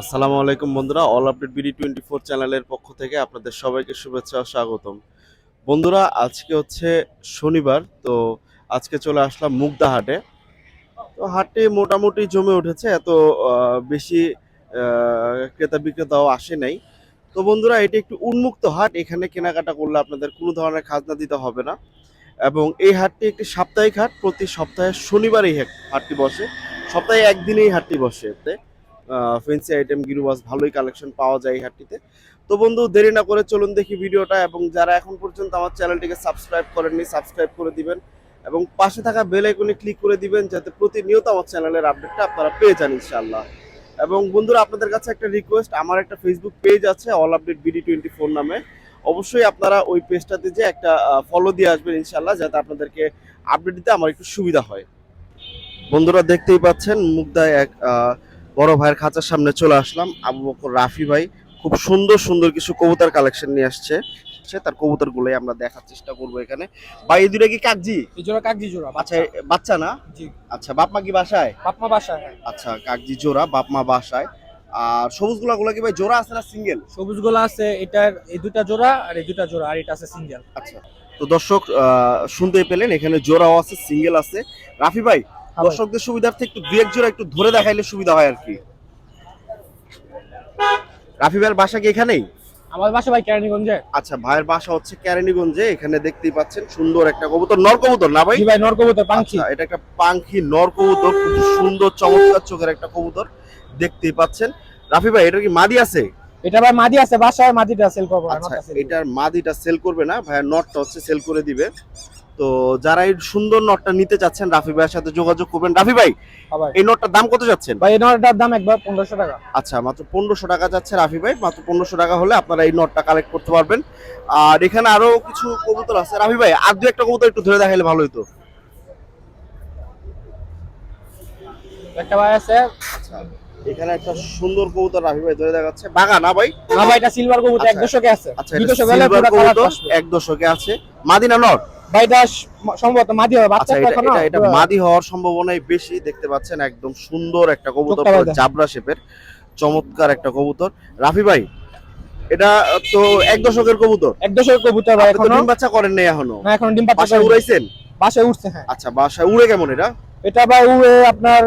আসসালামু আলাইকুম বন্ধুরা all update BD twenty four চ্যানেলের পক্ষ থেকে আপনাদের সবাইকে শুভেচ্ছা ও স্বাগতম। বন্ধুরা, আজকে হচ্ছে শনিবার, তো আজকে চলে আসলাম মুগদা হাটে। তো হাটে মোটামুটি জমে উঠেছে, এত বেশি ক্রেতা বিক্রেতাও আসে নাই। তো বন্ধুরা, এটি একটু উন্মুক্ত হাট, এখানে কেনাকাটা করলে আপনাদের কোনো ধরনের খাজনা দিতে হবে না। এবং এই হাটটি একটি সাপ্তাহিক হাট, প্রতি সপ্তাহে শনিবার এই হাটটি বসে, সপ্তাহে একদিনেই হাটটি বসে এতে। ফেন্সি আইটেম গিরুবাস ভালোই কালেকশন পাওয়া যায় এই হাটটিতে। তো বন্ধু, দেরি না করে চলুন দেখি ভিডিওটা এবং যারা এখন পর্যন্ত আমার চ্যানেলটিকে সাবস্ক্রাইব করেননি সাবস্ক্রাইব করে দিবেন এবং পাশে থাকা বেল আইকনে ক্লিক করে দিবেন যাতে প্রতিনিয়ত আমার চ্যানেলের আপডেটটা আপনারা পেয়ে যান ইনশাআল্লাহ। এবং বন্ধুরা, আপনাদের কাছে একটা রিকোয়েস্ট আমার একটা ফেসবুক পেজ আছে all update BD twenty four নামে। অবশ্যই আপনারা ওই পেজটাতে যে একটা ফলো দিয়ে আসবেন ইনশাল্লাহ যাতে আপনাদেরকে আপডেট দিতে আমার একটু সুবিধা হয়। বন্ধুরা, দেখতেই পাচ্ছেন মুগদায় এক বড় ভাইয়ের খাঁচার সামনে চলে আসলাম। আবু বকর রাফি ভাই খুব সুন্দর সুন্দর কিছু কবুতার কালেকশন নিয়ে আসছে। তার কবুতর গুলোই আমরা দেখার চেষ্টা করব এখানে। ভাই এই দুটা কি কাকজি? এই জোড়া কাকজি জোড়া আচ্ছা বাচ্চা না? জি। আচ্ছা বাপমা কি বাসায়? বাপমা বাসা হ্যাঁ। আচ্ছা কাকজি জোড়া বাপমা বাসায়। আর সবুজগুলা গুলা কি ভাই জোড়া আছে না সিঙ্গেল সবুজ গোলা আছে এটার এই দুটা জোড়া আর এই দুটা জোড়া আর এটা আছে সিঙ্গেল আচ্ছা তো দর্শক শুনতে পেলেন এখানে জোড়াও আছে সিঙ্গেল আছে। রাফি ভাই দর্শকদের সুবিধার্থে একটু দু এক জোড়া একটু ধরে দেখাইলে সুবিধা হয় আর কি। রাফি ভাইয়ের বাসা কি এখানেই? আমার বাসা ভাই কেরানীগঞ্জে। আচ্ছা ভাইয়ের বাসা হচ্ছে ক্যারেনিগঞ্জে এখানে দেখতেই পাচ্ছেন সুন্দর একটা কবুতর। নর কবুতর না ভাই? জি ভাই নরকবুতর পাঙ্খি। আচ্ছা, এটা একটা পাঙ্খি নর কবুতর খুব সুন্দর চমৎকার চোখের একটা কবুতর। দেখতেই পাচ্ছেন। রাফি ভাই এটা কি মাদি আছে? এটা ভাই মাদি আছে বাসায় মাদিটা সেল করব আচ্ছা এটার মাদিটা সেল করবে না ভাইয়ের নটটা হচ্ছে সেল করে দিবে। তো যারা এই সুন্দর নটটা নিতে চাচ্ছেন রাফি ভাইয়ের সাথে যোগাযোগ করবেন। রাফি ভাই হ্যাঁ এই নটটার দাম কত যাচ্ছেন? ভাই এই নটটার দাম একবার পনেরোশো টাকা। আচ্ছা মাত্র পনেরোশো টাকা যাচ্ছে রাফি ভাই মাত্র পনেরোশো টাকা হলে আপনারা এই নটটা কালেক্ট করতে পারবেন। আর এখানে আরও কিছু কবুতর আছে। রাফি ভাই আর দু একটা কবুতর একটু ধরে দেখাইলে ভালো হতো একটা ভাই আছে। আচ্ছা এখানে একটা সুন্দর কবুতর রাফি ভাই ধরে দেখাচ্ছে। বাগা না ভাই? না ভাই এটা সিলভার কবুতর এক আচ্ছা। দশকে আছে আচ্ছা কবুতর এক দশকে আছে। মাদিনা স- সম্ভবত মাদি হবে বাচ্চা আচ্ছা এটা মাদি হওয়ার সম্ভাবনাই বেশি দেখতে পাচ্ছেন একদম সুন্দর একটা কবুতর। জাবরা শেপের চমৎকার একটা কবুতর। রাফি ভাই এটা তো এক দশকের কবুতর। এক দশকের কবুতর ভাই এখনও। ডিম বাচ্চা করেন নাই এখনও। না এখন ডিম পাচ্ছা বাসায় উড়াইছেন? বাসায় উঠছে হ্যাঁ। আচ্ছা বাসায় উড়ে কেমন এটা? এটা ভাই উড়ে আপনার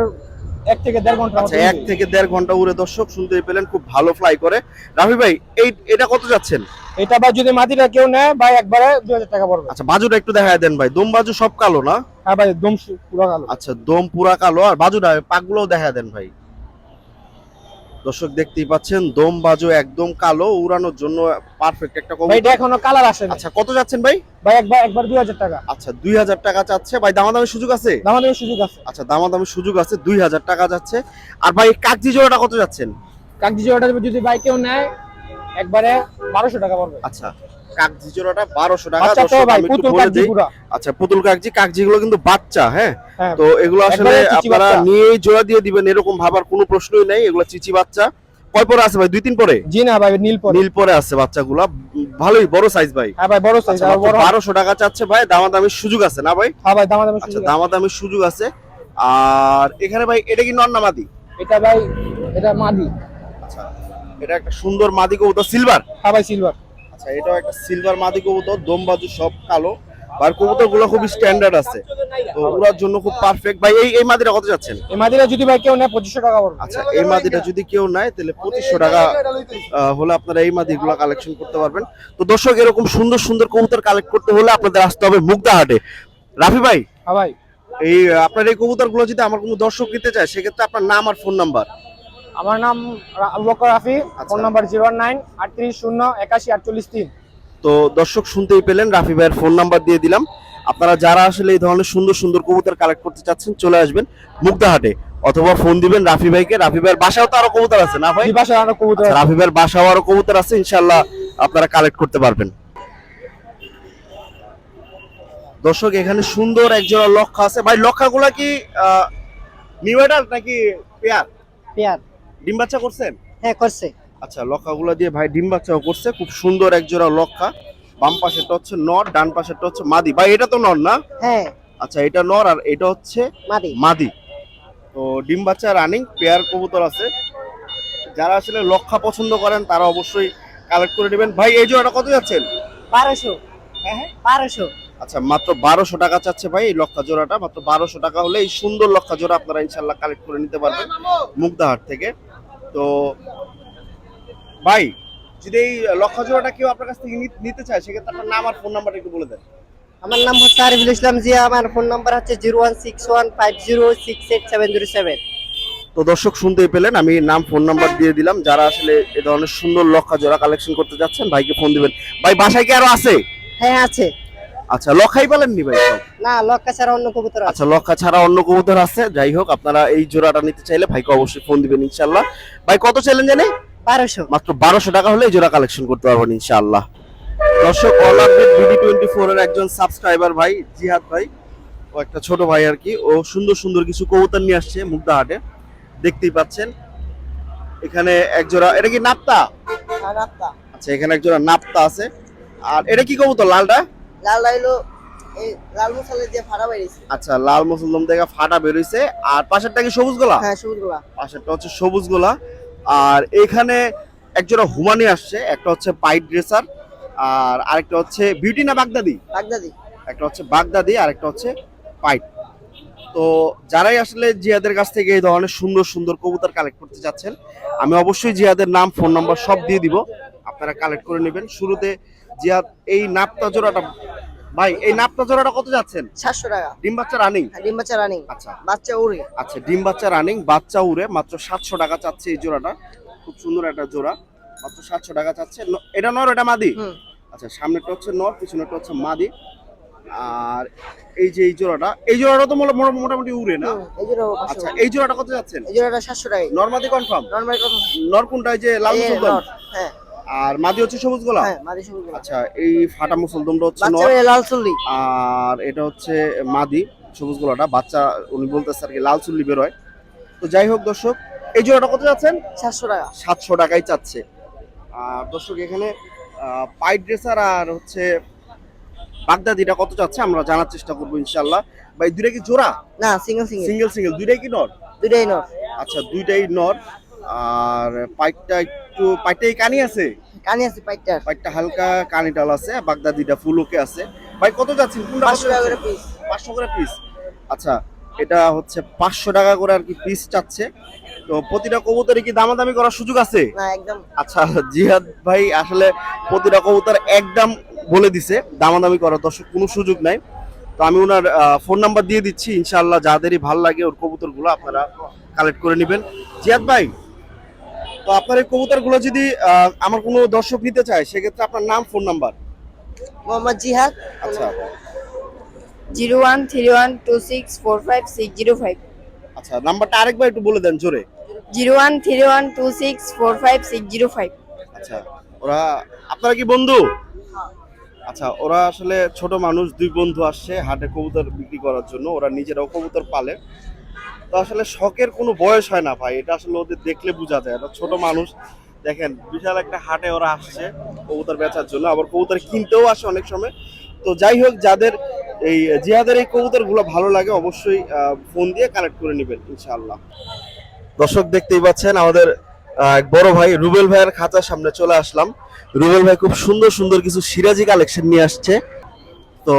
এক থেকে দেড় ঘণ্টা আচ্ছা এক থেকে দেড় ঘণ্টা উড়ে দর্শক শুনতে পেলেন খুব ভালো ফ্লাই করে। রাফি ভাই এই এটা কত যাচ্ছেন? এটা বা যদি মাটিটা কেউ নেয় ভাই একবারে দুই হাজার টাকা পড়বে। আচ্ছা বাজুটা একটু দেখায় দেন ভাই। দম বাজু সব কালো না? হ্যাঁ ভাই দম পুরো কালো। আচ্ছা দম পুরা কালো। আর বাজুটা পাকগুলোও দেখা দেন ভাই। দর্শক দেখতেই পাচ্ছেন দম বাজো একদম কালো উড়ানোর জন্য পারফেক্ট একটা কবুতর এটা এখনও কালার আসে না আচ্ছা কত যাচ্ছেন ভাই? ভাই একবার একবার দুই হাজার টাকা। আচ্ছা দুই হাজার টাকা যাচ্ছে। ভাই দামাদামি সুযোগ আছে? দামাদামি সুযোগ আছে। আচ্ছা দামাদামি সুযোগ আছে দুই হাজার টাকা যাচ্ছে। আর ভাই কাকজি জোড়াটা কত যাচ্ছেন? কাকজি জোড়াটা যদি ভাই কেউ নেয় একবারে বারোশো টাকা পড়বে। আচ্ছা কাকজি জোড়াটা বারোশো টাকা। আচ্ছা পুতুল কাকজি কাকজি গুলো কিন্তু বাচ্চা হ্যাঁ? হ্যাঁ। তো এগুলো আসলে আপনারা নিয়েই জোড়া দিয়ে দিবেন এরকম ভাবার কোনো প্রশ্নই নাই। এগুলো চিচি বাচ্চা। কয় পরে আছে ভাই? দুই তিন পরে? জি না ভাই নীল পরে। নীল পরে আছে বাচ্চাগুলা। ভালোই বড় সাইজ ভাই। হ্যাঁ ভাই বড় সাইজ আর বড় বারোশো টাকা চাচ্ছে ভাই। দামাদামির সুযোগ আছে না ভাই? হ্যাঁ ভাই দামাদামি আচ্ছা সুযোগ আছে। দামাদামির সুযোগ আছে। আর এখানে ভাই এটা কি নর না মাদি? এটা ভাই এটা মাদি। আচ্ছা এটা একটা সুন্দর মাদি কবুতর সিলভার হ্যাঁ ভাই সিলভার আচ্ছা এটাও একটা সিলভার মাদি কবুতর দম বাজু সব কালো। আর কবুতরগুলো খুবই স্ট্যান্ডার্ড আছে। তো ওরার জন্য খুব পারফেক্ট ভাই এই এই মাদিটা কত যাচ্ছেন? এই মাদিটা যদি ভাই কেউ নেয় পঁচিশশো টাকা পড়বে আচ্ছা এই মাদিটা যদি কেউ নেয় তাহলে পঁচিশশো টাকা হলে আপনারা এই মাদিগুলো কালেকশন করতে পারবেন। তো দর্শক এরকম সুন্দর সুন্দর কবুতর কালেক্ট করতে হলে আপনাদের আসতে হবে মুগদা হাটে। রাফি ভাই? হ্যাঁ ভাই। এই আপনার এই কবুতরগুলো যদি আমার কোনো দর্শক নিতে চায় সেক্ষেত্রে আপনার নাম আর ফোন নাম্বার আমার নাম রা- আবু বকর রাফি আচ্ছা। ফোন নাম্বার জিরো নাইন আটত্রিশ শূন্য একাশি আটচল্লিশ তিন। তো দর্শক শুনতেই পেলেন রাফি ভাইয়ের ফোন নাম্বার দিয়ে দিলাম। আপনারা যারা আসলে এই ধরনের সুন্দর সুন্দর কবুতর কালেক্ট করতে চাচ্ছেন চলে আসবেন মুগদা হাটে। অথবা ফোন দিবেন রাফি ভাইকে। রাফি ভাইয়ের বাসাও তো আরও কবুতর আছে না ভাই? বাসায় আরও কবুতর আচ্ছা, রাফি ভাইয়ের বাসাও আরও কবুতর আছে ইনশাল্লাহ আপনারা কালেক্ট করতে পারবেন। দর্শক এখানে সুন্দর একজোড়া লক্ষা আছে। ভাই লক্ষাগুলা কি নিউ নাকি পেয়ার? পেয়ার। ডিম বাচ্চা করছেন হ্যাঁ করছে। আচ্ছা লক্ষাগুলো দিয়ে ভাই ডিম বাচ্চাও করছে খুব সুন্দর একজোড়া লক্ষা বাম পাশেরটা হচ্ছে নর ডান পাশেরটা হচ্ছে মাদি। ভাই এটা তো নর না? হ্যাঁ। আচ্ছা এটা নর আর এটা হচ্ছে মাদি। মাদি। তো ডিম বাচ্চা রানিং পেয়ার কবুতর আছে। যারা আসলে লক্ষা পছন্দ করেন তারা অবশ্যই কালেক্ট করে নেবেন। ভাই এই জোড়াটা কত যাচ্ছেন? বারোশো। বারোশো। আচ্ছা মাত্র বারোশো টাকা চাচ্ছে ভাই এই লক্ষা জোড়াটা। মাত্র বারোশো টাকা হলে এই সুন্দর লক্ষা জোড়া আপনারা ইনশাল্লাহ কালেক্ট করে নিতে পারবেন। মুগ্ধাহাট থেকে। তো ভাই যদি এই লক্ষা জোড়াটা কেউ আপনার কাছ থেকে নিতে চায় সেক্ষেত্রে আপনার নাম আর ফোন নাম্বারটা একটু বলে দেন। আমার নাম হচ্ছে আরিফুল ইসলাম জিয়া আমার ফোন নাম্বার হচ্ছে zero one six one five zero six eight seven zero seven তো দর্শক শুনতেই পেলেন আমি নাম ফোন নাম্বার দিয়ে দিলাম যারা আসলে এ ধরনের সুন্দর লক্ষা জোড়া কালেকশন করতে যাচ্ছেন ভাইকে ফোন দিবেন। ভাই বাসায় কি আরও আছে? হ্যাঁ আছে। আচ্ছা লক্ষাই পালেননি ভাই না লক্কা ছাড়া অন্য কবুতর আচ্ছা লক্ষা ছাড়া অন্য কবুতর আছে। যাই হোক আপনারা এই জোড়াটা নিতে চাইলে ভাইকে অবশ্যই ফোন দিবেন ইনশাল্লাহ ভাই কত চাইলেন জানে? বারোশো। মাত্র বারোশো টাকা হলে এই জোড়া কালেকশন করতে পারবেন ইনশাআল্লাহ। দর্শক all update BD twenty four এর একজন সাবস্ক্রাইবার ভাই জিহাদ ভাই ও একটা ছোট ভাই আর কি। ও সুন্দর সুন্দর কিছু কবুতর নিয়ে আসছে মুগ্ধাহাটে দেখতেই পাচ্ছেন। এখানে এক জোড়া এটা কি নাপ্তা। আচ্ছা এখানে এক জোড়া নাপ্তা আছে। আর এটা কি কবুতর লালটা? লাল লাইলো এই লাল মশলা দিয়ে ফাড়া বেরিয়েছে। আচ্ছা লাল থেকে ফাটা বেরোইছে। আর পাশেরটা কি সবুজ গোলা? হ্যাঁ সবুজ গোলা। পাশেরটা হচ্ছে সবুজ গোলা। আর এখানে একজোড়া হুমানি আসছে। একটা হচ্ছে পাইট ড্রেসার আর আরেকটা হচ্ছে বিউটি না বাগদাদি? বাগদাদি। একটা হচ্ছে বাগদাদি আর একটা হচ্ছে পাইট। তো যারাই আসলে জিয়াদের কাছ থেকে এই ধরনের সুন্দর সুন্দর কবুতর কালেক্ট করতে যাচ্ছেন আমি অবশ্যই জিয়াদের নাম ফোন নাম্বার সব দিয়ে দিব। আপনারা কালেক্ট করে নেবেন। শুরুতে জিয়াদ এই নাপতা জোড়াটা ভাই এই নাপতা জোড়াটা কত যাচ্ছেন? সাতশো টাকা। ডিম বাচ্চা রানিং ডিম বাচ্চা রানিং আচ্ছা। বাচ্চা উড়ে। আচ্ছা ডিম বাচ্চা রানিং বাচ্চা উড়ে মাত্র সাতশো টাকা চাচ্ছে এই জোড়াটা। খুব সুন্দর একটা জোড়া মাত্র সাতশো টাকা চাচ্ছে। এটা নর এটা মাদি? আচ্ছা সামনেটা হচ্ছে নর পিছনেটা হচ্ছে মাদি। আর এই যে এই জোড়াটা এই জোড়াটা তো মোটা- মোটা- মোটামুটি উড়ে না? এই জোড়া আচ্ছা এই জোড়াটা কত যাচ্ছেন? এই জোড়াটা সাতশো টাকা। নর মাদি কনফার্ম নর্মাল কত নর কোনটা এই যে লাল নর, হ্যাঁ। আর মাদি হচ্ছে সবুজ গোলা হ্যাঁ মাদি সবুজ গোলা আচ্ছা এই ফাটা মুসলদমটা হচ্ছে নর লাল চুল্লি। আর এটা হচ্ছে মাদি সবুজ গোলাটা বাচ্চা উনি বলতেছে আর কি লাল চুল্লি বেরোয়। তো যাই হোক দর্শক এই জোড়াটা কত যাচ্ছেন? সাতশো টাকা। সাতশো টাকাই চাচ্ছে। আর দর্শক এখানে পাইট ড্রেসার আর হচ্ছে বাগদাদিটা কত চাচ্ছে আমরা জানার চেষ্টা করব ইনশাল্লাহ ভাই দুইটা কি জোড়া? না সিঙ্গেল সিঙ্গেল। Single single. দুইটাই কি নর? দুইটাই নর। আচ্ছা দুইটাই নর। আর পাইটটা একটু পাইটটাই কানি আছে? কানি আছে পাইটার পাইটটা হালকা কানি ডাল আছে বাগদাদিটা ফুল ওকে আছে। ভাই কত যাচ্ছেন? কোনটা কত পাঁচশো টাকা করে যাচ্ছে? পিস পাঁচশো করে পিস আচ্ছা এটা হচ্ছে পাঁচশো টাকা করে আর কি পিস চাচ্ছে। তো প্রতিটা কবুতরে কি দামাদামি করার সুযোগ আছে? না একদম। আচ্ছা জিহাদ ভাই আসলে প্রতিটা কবুতর একদম বলে দিছে দামাদামি করার দর্শক কোনো সুযোগ নাই। তো আমি ওনার ফোন নাম্বার দিয়ে দিচ্ছি ইনশাআল্লাহ যাদেরই ভালো লাগে ওর কবুতরগুলো আপনারা কালেক্ট করে নেবেন। জিয়াদ ভাই তো আপনার এই কবুতরগুলো যদি আমার কোনো দর্শক নিতে চায় সেক্ষেত্রে আপনার নাম ফোন নাম্বার? মোহাম্মদ জিহাদ। আচ্ছা। Zero one three one two six four five six zero five. আচ্ছা নাম্বারটা আরেকবার একটু বলে দেন জোরে। Zero one three one two six four five six zero five. আচ্ছা ওরা আপনারা কি বন্ধু? আচ্ছা ওরা আসলে ছোট মানুষ দুই বন্ধু আসছে হাটে কবুতর বিক্রি করার জন্য ওরা নিজেরাও কবুতর পালে। তো আসলে শখের কোনো বয়স হয় না ভাই, এটা আসলে ওদের দেখলে বোঝা যায়। ওরা ছোট মানুষ, দেখেন, বিশাল একটা হাটে ওরা আসছে কবুতর বেচার জন্য, আবার কবুতর কিনতেও আসে অনেক সময়। তো যাই হোক, যাদের এই জিহাদের এই কবুতরগুলো ভালো লাগে, অবশ্যই ফোন দিয়ে কালেক্ট করে নেবেন, ইনশাআল্লাহ। দর্শক দেখতেই পাচ্ছেন, আমাদের এক বড় ভাই রুবেল ভাইয়ের খাঁচার সামনে চলে আসলাম। রুবেল ভাই খুব সুন্দর সুন্দর কিছু সিরাজি কালেকশন নিয়ে আসছে। তো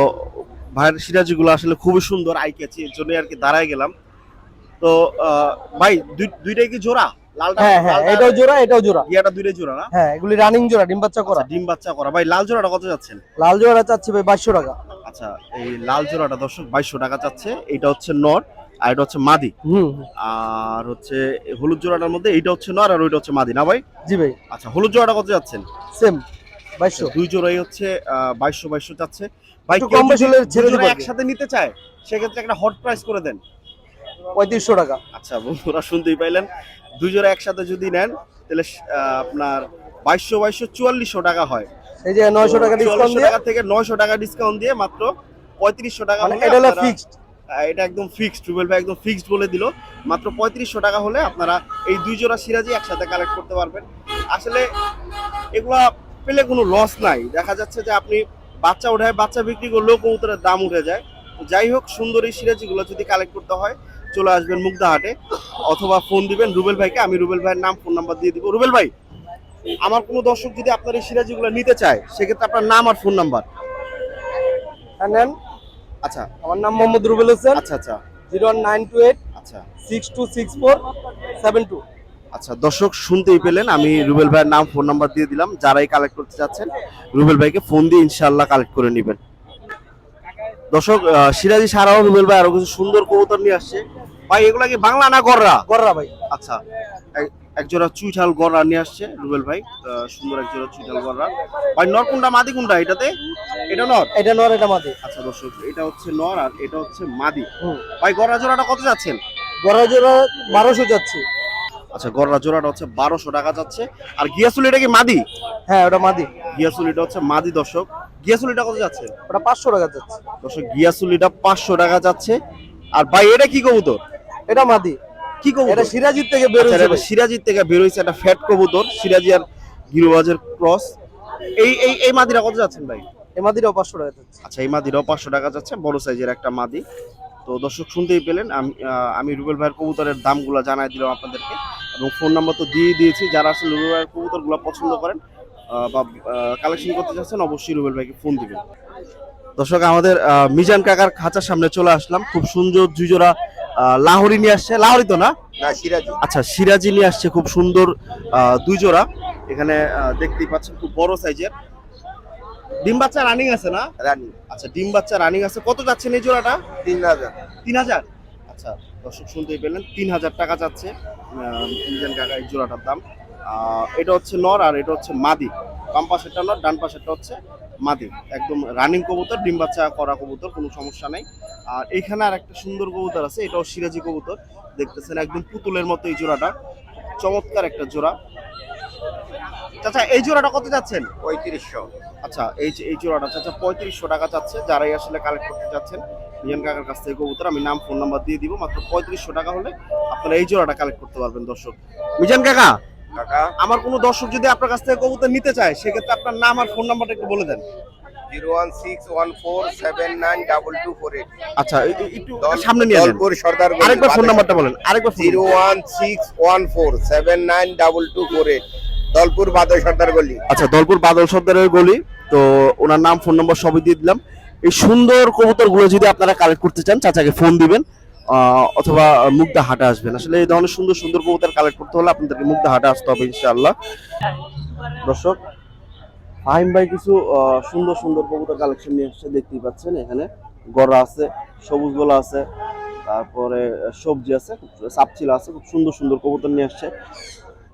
ভাইয়ের সিরাজি গুলো আসলে খুবই সুন্দর আই ক্যাচি এর জন্যই আর কি দাঁড়ায় গেলাম। তো ভাই দুই- দুইটাই কি জোড়া? হ্যাঁ হ্যাঁ এটাও জোড়া এটাও জোড়া। ইয়াটা দুইটাই জোড়া না? হ্যাঁ এগুলি রানিং জোড়া ডিম বাচ্চা করা। আচ্ছা, ডিম বাচ্চা করা। ভাই লাল জোড়াটা কত যাচ্ছেন? লাল চাচ্ছি ভাই বাইশশো টাকা। আচ্ছা এই লাল জোড়াটা দর্শক বাইশশো টাকা চাচ্ছে। এটা হচ্ছে নর আর এটা হচ্ছে মাদি। হুম আর হচ্ছে হলুদ জোড়াটার মধ্যে এইটা হচ্ছে নর আর ওইটা হচ্ছে মাদি না ভাই? জি ভাই। আচ্ছা হলুদ জোড়াটা কত যাচ্ছেন? সেম বাইশশো। দুই জোড়াই হচ্ছে বাইশশো বাইশশো ভাই কম বেশি ছেড়ে কি। একসাথে নিতে চায় সেক্ষেত্রে একটা হট প্রাইস করে দেন। পঁয়ত্রিশশো টাকা। আচ্ছা বন্ধুরা শুনতেই পাইলেন। দুই একসাথে যদি নেন তাহলে আপনার বাইশশো বাইশশো চুয়াল্লিশশো টাকা হয়। এই যে নয়শো টাকা ডিসকাউন্ট দিয়ে? টাকা থেকে নয়শো টাকা ডিসকাউন্ট দিয়ে মাত্র পঁয়ত্রিশশো টাকা মানে এটা হলো ফিক্সড এটা একদম ফিক্সড রুবেল ভাই একদম ফিক্সড বলে দিল। মাত্র পঁয়ত্রিশশো টাকা হলে আপনারা এই দুই জোড়া সিরাজি একসাথে কালেক্ট করতে পারবেন। আসলে এগুলা পেলে কোনো লস নাই। দেখা যাচ্ছে যে আপনি বাচ্চা উঠায় বাচ্চা বিক্রি করলেও কবুতরের দাম উঠে যায়। যাই হোক সুন্দর এই সিরাজিগুলো যদি কালেক্ট করতে হয় চলে আসবেন মুগ্ধাহাটে অথবা ফোন দিবেন রুবেল ভাইকে আমি রুবেল ভাইয়ের নাম ফোন নাম্বার দিয়ে দিব। রুবেল ভাই আমার কোনো দর্শক যদি আপনার এই সিরাজিগুলো নিতে চায় সেক্ষেত্রে আপনার নাম আর ফোন নাম্বার হ্যাঁ নেন। আচ্ছা। আমার নাম মোহাম্মদ রুবেল হোসেন। আচ্ছা আচ্ছা। জিরো নাইন টু এইট আচ্ছা। Six two six four seven two আচ্ছা দর্শক শুনতেই পেলেন আমি রুবেল ভাইয়ের নাম ফোন নাম্বার দিয়ে দিলাম যারাই কালেক্ট করতে চাচ্ছেন রুবেল ভাইকে ফোন দিয়ে ইনশাল্লাহ কালেক্ট করে নেবেন। দর্শক সিরাজি সারাও রুবেল ভাই আরও কিছু সুন্দর কবুতর নিয়ে আসছে। ভাই এগুলা কি বাংলা না গররা? গররা ভাই। আচ্ছা এক- একজোড়া চুইঠাল গররা নিয়ে আসছে রুবেল ভাই সুন্দর একজোড়া চুইঠাল গররা। ভাই নর কোনটা? মাদি কোনটা এটাতে? এটা নর? এটা নর এটা মাদি। আচ্ছা দর্শক এটা হচ্ছে নর আর এটা হচ্ছে মাদি। ভাই গররা জোড়াটা কত যাচ্ছেন? গররা জোড়া বারোশো যাচ্ছে। আচ্ছা গররা জোড়াটা হচ্ছে বারোশো টাকা যাচ্ছে। আর গিয়াসুল এটা কি মাদি? হ্যাঁ ওটা মাদি। গিয়াসুল এটা হচ্ছে মাদি দর্শক। গিয়াসুল এটা কত যাচ্ছে? ওটা পাঁচশো টাকা যাচ্ছে। দর্শক গিয়াসুল এটা পাঁচশো টাকা যাচ্ছে। আর ভাই এটা কি কবুতর? এটা মাদি। কি কবুতর? এটা সিরাজির থেকে বের আচ্ছা, হয়েছে। এটা সিরাজির থেকে বের হয়েছে একটা ফ্যাট কবুতর সিরাজি আর গিরোবাজের ক্রস। এই এই এই মাদিরা কত যাচ্ছেন ভাই? এই মাদিটাও পাঁচশো টাকা যাচ্ছে। আচ্ছা এই মাদিরাও পাঁচশো টাকা যাচ্ছে বড় সাইজের একটা মাদি। তো দর্শক শুনতেই পেলেন আমি আহ, আমি রুবেল ভাইয়ের কবুতরের দামগুলো জানাই দিলাম আপনাদেরকে। এবং ফোন নাম্বার তো দিয়ে দিয়েছি যারা আসলে রুবেল ভাইয়ের কবুতরগুলো পছন্দ করেন আহ, বা কালেকশন করতে চাচ্ছেন অবশ্যই রুবেল ভাইকে ফোন দিবেন। দর্শক আমাদের আহ, মিজান কাকার খাঁচার সামনে চলে আসলাম। খুব সুন্দর জুজোরা লাহোরি নিয়ে আসছে। লাহরি তো না? সিরাজি। আচ্ছা সিরাজি নিয়ে আসছে খুব সুন্দর দুই জোড়া। এখানে দেখতেই পাচ্ছেন খুব বড় সাইজের। ডিম বাচ্চা রানিং আছে না? রানিং আচ্ছা ডিম বাচ্চা রানিং আছে। কত যাচ্ছেন এই জোড়াটা? তিন হাজার। তিন হাজার? আচ্ছা দর্শক শুনতেই পেলেন তিন হাজার টাকা যাচ্ছে তিনজন ইন্ডিয়ান কাকা এই জোড়াটার দাম। এটা হচ্ছে নর আর এটা হচ্ছে মাদি। বাম পাশেরটা নর ডান পাশেরটা হচ্ছে মাদি। একদম রানিং কবুতর ডিম বাচ্চা করা কবুতর কোনো সমস্যা নেই। আর এইখানে আর একটা সুন্দর কবুতর আছে এটাও সিরাজি কবুতর। দেখতেছেন একদম পুতুলের মতো এই জোড়াটা। চমৎকার একটা জোড়া। চাচা এই জোড়াটা কত যাচ্ছেন? পঁয়ত্রিশশো। আচ্ছা এই যে এই জোড়াটা চাচা পঁয়ত্রিশশো টাকা চাচ্ছে যারাই আসলে কালেক্ট করতে চাচ্ছেন মিয়ান কাকার কাছ থেকে কবুতর আমি নাম ফোন নাম্বার দিয়ে দিব। মাত্র পঁয়ত্রিশশো টাকা হলে আপনারা এই জোড়াটা কালেক্ট করতে পারবেন দর্শক। মিজান কাকা কাকা আমার কোনো দর্শক যদি আপনার কাছ থেকে কবুতর নিতে চায় সেক্ষেত্রে আপনার নাম আর ফোন নাম্বারটা একটু বলে দেন। আচ্ছা এ- এ- একটু সামনে নিয়ে নেন দলপুর সর্দার আরেকবার ফোন নাম্বারটা বলেন আরেকবার zero one six one four seven nine double two four eight. Dalpur Badal Sardar গলি। আচ্ছা দলপুর বাদল সর্দারের গলি। তো ওনার নাম ফোন নম্বর সবই দিয়ে দিলাম। এই সুন্দর কবুতরগুলো যদি আপনারা কালেক্ট করতে চান চাচাকে ফোন দিবেন। অথবা মুগ্ধা হাটে আসবেন। আসলে এই ধরনের সুন্দর সুন্দর কবুতর কালেক্ট করতে হলে আপনাদেরকে মুগ্ধা হাটে আসতে হবে ইনশাআল্লাহ। দর্শক ফাহিম ভাই কিছু সুন্দর সুন্দর কবুতর কালেকশন নিয়ে এসেছে দেখতেই পাচ্ছেন এখানে। গড়া আছে সবুজ গোলা আছে তারপরে সবজি আছে সাপচিলা আছে খুব সুন্দর সুন্দর কবুতর নিয়ে আসছে।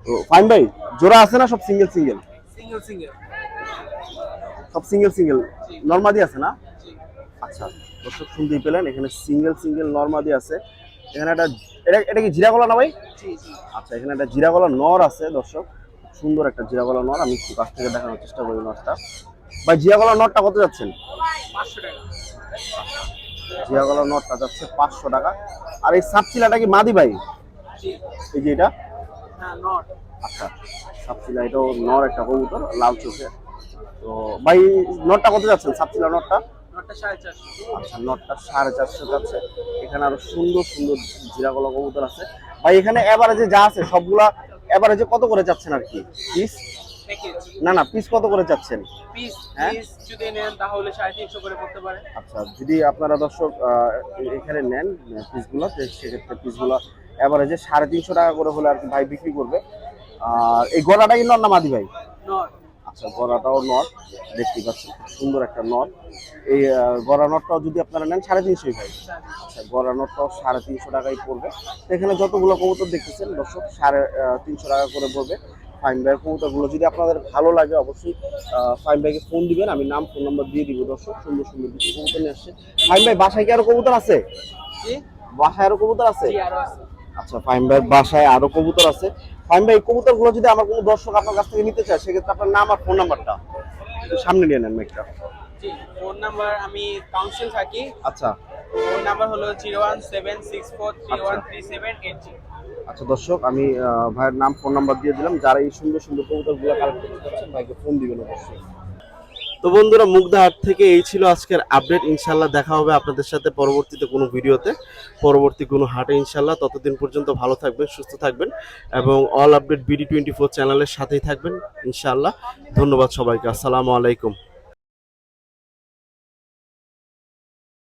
তো ফাহিম ভাই জোড়া আছে না সব সিঙ্গেল সিঙ্গেল সিঙ্গেল সিঙ্গেল সব সিঙ্গেল সিঙ্গেল নর্মাদি আছে না? আচ্ছা। দর্শক শুনতেই পেলেন এখানে সিঙ্গেল সিঙ্গেল নর্মাদি আছে। এখানে একটা এটা এটা কি জিরা গলা না ভাই? আচ্ছা এখানে একটা জিরা গলা নর আছে দর্শক। সুন্দর একটা জিরা গলা নর আমি একটু কাছ থেকে দেখানোর চেষ্টা করি নরটা। ভাই জিরা গলা নরটা কত যাচ্ছেন? জিরা গলা নরটা যাচ্ছে পাঁচশো টাকা। আর এই সাপচিলাটা কি মাদি ভাই? এই যে এটা? আচ্ছা সাপচিলা এটাও নর একটা কবুতর লাল চোখে। তো ভাই নটটা কত যাচ্ছেন সাপচিলা নটটা আচ্ছা নটটা সাড়ে চারশো যাচ্ছে। এখানে আরও সুন্দর সুন্দর জিরাগলা কবুতর আছে। ভাই এখানে এভারেজে যা আছে সবগুলা এভারেজে কত করে যাচ্ছেন আর কি? পিস? না না পিস কত করে যাচ্ছেন? পিস হ্যাঁ? যদি নেন তাহলে সাড়ে তিনশো করে পড়তে পারে। আচ্ছা যদি আপনারা দর্শক এখানে নেন পিসগুলো সেক্ষেত্রে পিসগুলো এভারেজে সাড়ে তিনশো টাকা করে হলে আর কি ভাই বিক্রি করবে। আর এই গলাটা কি নর না মাদি ভাই? আচ্ছা গড়াটাও নট দেখতে পাচ্ছেন খুব সুন্দর একটা নট। এই গড়া নটটাও যদি আপনারা নেন সাড়ে তিনশোই ভাই। আচ্ছা গড়া নটটাও সাড়ে তিনশো টাকাই পড়বে। এখানে যতগুলো কবুতর দেখতেছেন দর্শক সাড়ে তিনশো টাকা করে পড়বে। ফাইন ভাইয়ের কবুতরগুলো যদি আপনাদের ভালো লাগে অবশ্যই ফাইন ভাইকে ফোন দিবেন আমি নাম ফোন নাম্বার দিয়ে দিব দর্শক সুন্দর সুন্দর কিছু কবুতর নিয়ে আসছে। ফাইন ভাই বাসায় কি আরও কবুতর আছে? বাসায় আরও কবুতর আছে? আচ্ছা ফাইন ভাইয়ের বাসায় আরও কবুতর আছে। ফাইম ভাই কবুতরগুলো যদি আমার কোনো দর্শক আপনার কাছ থেকে নিতে চায় সেক্ষেত্রে আপনার নাম আর ফোন নাম্বারটা সামনে নিয়ে নেন মাইকটা জি ফোন নাম্বার আমি কাউন্সিল থাকি। আচ্ছা। ফোন নাম্বার হলো zero one seven six four three one three seven eight zero আচ্ছা দর্শক আমি ভাইয়ের নাম ফোন নাম্বার দিয়ে দিলাম। যারা এই সুন্দর সুন্দর কবুতরগুলো কালেক্ট করতে চাচ্ছেন ভাইকে ফোন দিবেন অবশ্যই। তো বন্ধুরা মুগদাহাট থেকে এই ছিল আজকের আপডেট ইনশাল্লাহ দেখা হবে আপনাদের সাথে পরবর্তীতে কোনো ভিডিওতে। পরবর্তী কোনো হাটে ইনশাল্লাহ ততদিন পর্যন্ত ভালো থাকবেন, সুস্থ থাকবেন এবং all update BD twenty four চ্যানেলের সাথেই থাকবেন ইনশাল্লাহ ধন্যবাদ সবাইকে। আসসালামু আলাইকুম।